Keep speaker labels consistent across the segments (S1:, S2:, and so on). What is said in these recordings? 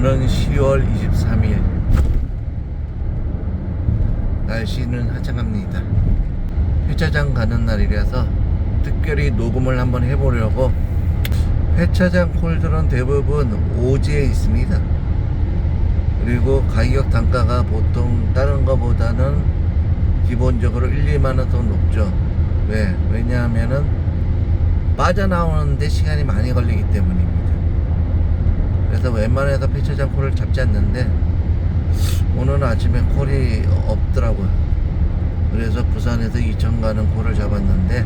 S1: 오늘은 10월 23일. 날씨는 화창합니다. 회차장 가는 날이라서 특별히 녹음을 한번 해보려고 회차장 콜들은 대부분 오지에 있습니다. 그리고 가격 단가가 보통 다른 거보다는 기본적으로 1, 2만 원 더 높죠. 왜? 왜냐하면은 빠져나오는데 시간이 많이 걸리기 때문입니다. 그래서 웬만해서 폐차장 콜을 잡지 않는데 오늘 아침에 콜이 없더라고요. 그래서 부산에서 이천 가는 콜을 잡았는데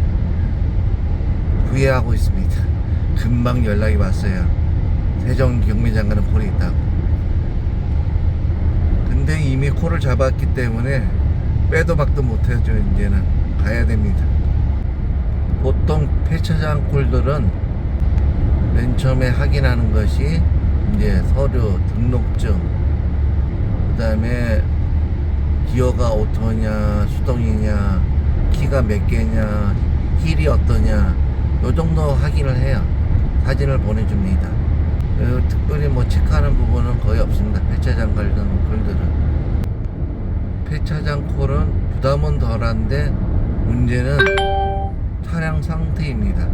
S1: 후회하고 있습니다. 금방 연락이 왔어요. 세종 경매장 가는 콜이 있다고. 근데 이미 콜을 잡았기 때문에 빼도 박도 못하죠. 이제는 가야 됩니다. 보통 폐차장 콜들은 맨 처음에 확인하는 것이 이제 서류, 등록증, 그 다음에 기어가 오토냐, 수동이냐, 키가 몇 개냐, 힐이 어떠냐, 요 정도 확인을 해요. 사진을 보내줍니다. 그리고 특별히 뭐 체크하는 부분은 거의 없습니다. 폐차장 관련 콜들은. 폐차장 콜은 부담은 덜한데 문제는 차량 상태입니다.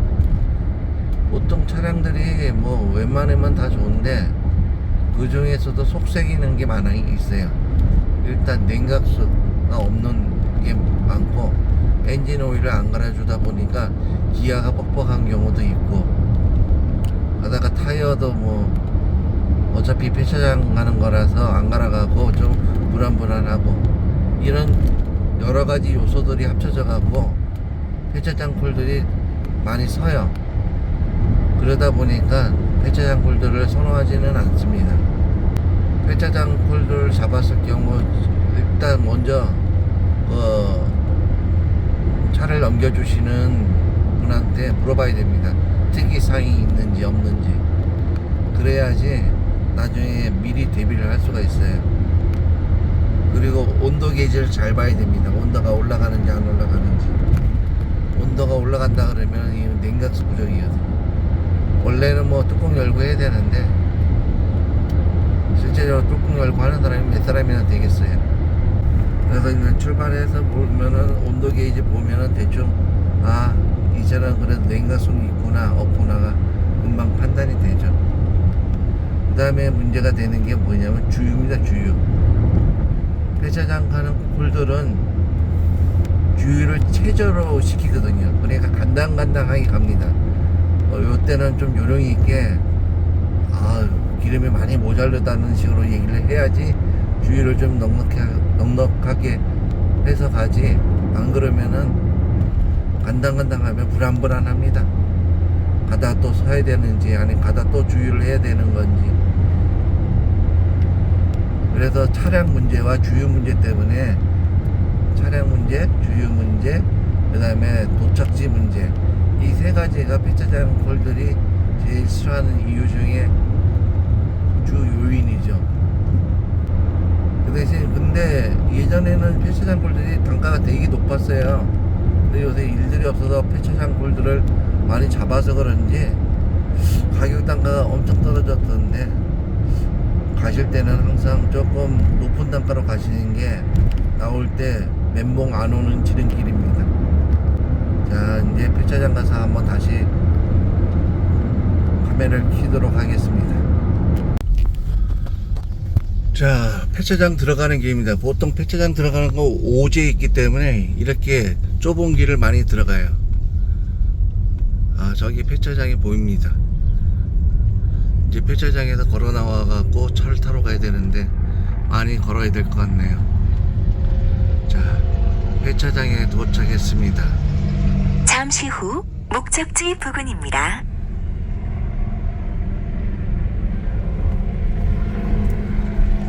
S1: 보통 차량들이 뭐 웬만하면 다 좋은데 그 중에서도 속색이는 게 많아 있어요. 일단 냉각수가 없는 게 많고 엔진 오일을 안 갈아주다 보니까 기아가 뻑뻑한 경우도 있고 하다가 타이어도 뭐 어차피 폐차장 가는 거라서 안 갈아가고 좀 불안불안하고 이런 여러 가지 요소들이 합쳐져 갖고 폐차장 콜들이 많이 서요. 그러다 보니까 폐차장 콜들을 선호하지는 않습니다. 폐차장 콜들을 잡았을 경우 일단 먼저 어, 차를 넘겨주시는 분한테 물어봐야 됩니다. 특이사항이 있는지 없는지 그래야지 나중에 미리 대비를 할 수가 있어요. 그리고 온도 게이지를 잘 봐야 됩니다. 온도가 올라가는지 안 올라가는지. 온도가 올라간다 그러면 이 냉각수 부족이거든요. 원래는 뭐 뚜껑 열고 해야 되는데 실제로 뚜껑 열고 하는 사람이 몇 사람이나 되겠어요. 그래서 이제 출발해서 보면은 온도 게이지 보면은 대충 아 이제는 그래도 냉각수는 있구나 없구나가 금방 판단이 되죠. 그 다음에 문제가 되는 게 뭐냐면 주유입니다 주유. 폐차장 가는 콜들은 주유를 최저로 시키거든요. 그러니까 간당간당하게 갑니다. 어, 요때는 좀 요령이 있게 아 기름이 많이 모자르다는 식으로 얘기를 해야지 주유를 좀 넉넉하게, 넉넉하게 해서 가지. 안 그러면은 간당간당하면 불안불안합니다. 가다 또 서야 되는지 아니 가다 또 주유를 해야 되는 건지. 그래서 차량 문제와 주유 문제 때문에 차량 문제, 주유 문제, 그 다음에 도착지 문제 이 세 가지가 폐차장 콜들이 제일 싫어하는 이유 중에 주 요인이죠. 그 대신 근데 예전에는 폐차장 콜들이 단가가 되게 높았어요. 근데 요새 일들이 없어서 폐차장 콜들을 많이 잡아서 그런지 가격 단가가 엄청 떨어졌던데 가실 때는 항상 조금 높은 단가로 가시는 게 나올 때 멘봉 안 오는 지름길입니다. 자, 이제 폐차장 가서 한번 다시 카메라를 켜도록 하겠습니다. 자, 폐차장 들어가는 길입니다. 보통 폐차장 들어가는 거 오지에 있기 때문에 이렇게 좁은 길을 많이 들어가요. 아, 저기 폐차장이 보입니다. 이제 폐차장에서 걸어 나와 갖고 차를 타러 가야 되는데 많이 걸어야 될 것 같네요. 자, 폐차장에 도착했습니다.
S2: 잠시 후 목적지 부근입니다.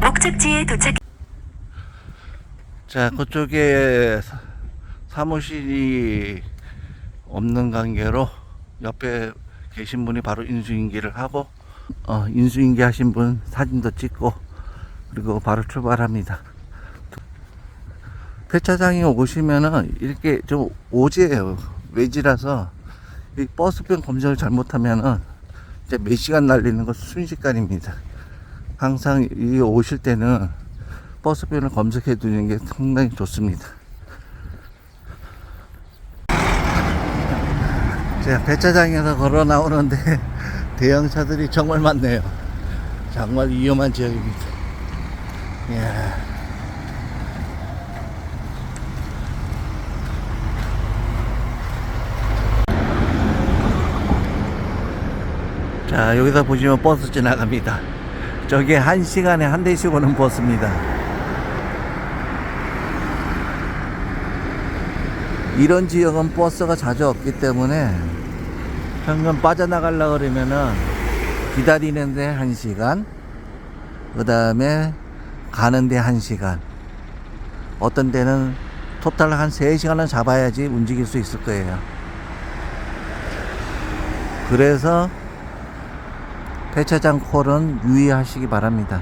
S2: 목적지에 도착
S1: 자, 그쪽에 사- 사무실이 없는 관계로 옆에 계신 분이 바로 인수인계를 하고 어, 인수인계 하신 분 사진도 찍고 그리고 바로 출발합니다. 폐차장에 오시면은 이렇게 좀 오지예요. 외지라서 이 버스병 검색을 잘못하면은 이제 몇 시간 날리는 거 순식간입니다. 항상 이 오실 때는 버스편을 검색해 두는 게 상당히 좋습니다. 제가 배차장에서 걸어 나오는데 대형차들이 정말 많네요. 정말 위험한 지역입니다. 이야. 자, 여기서 보시면 버스 지나갑니다. 저게 한 시간에 한 대씩 오는 버스입니다. 이런 지역은 버스가 자주 없기 때문에 평균 빠져나가려고 그러면은 기다리는데 한 시간, 그 다음에 가는데 한 시간, 어떤 데는 토탈 한 3시간은 잡아야지 움직일 수 있을 거예요. 그래서 폐차장 콜은 유의하시기 바랍니다.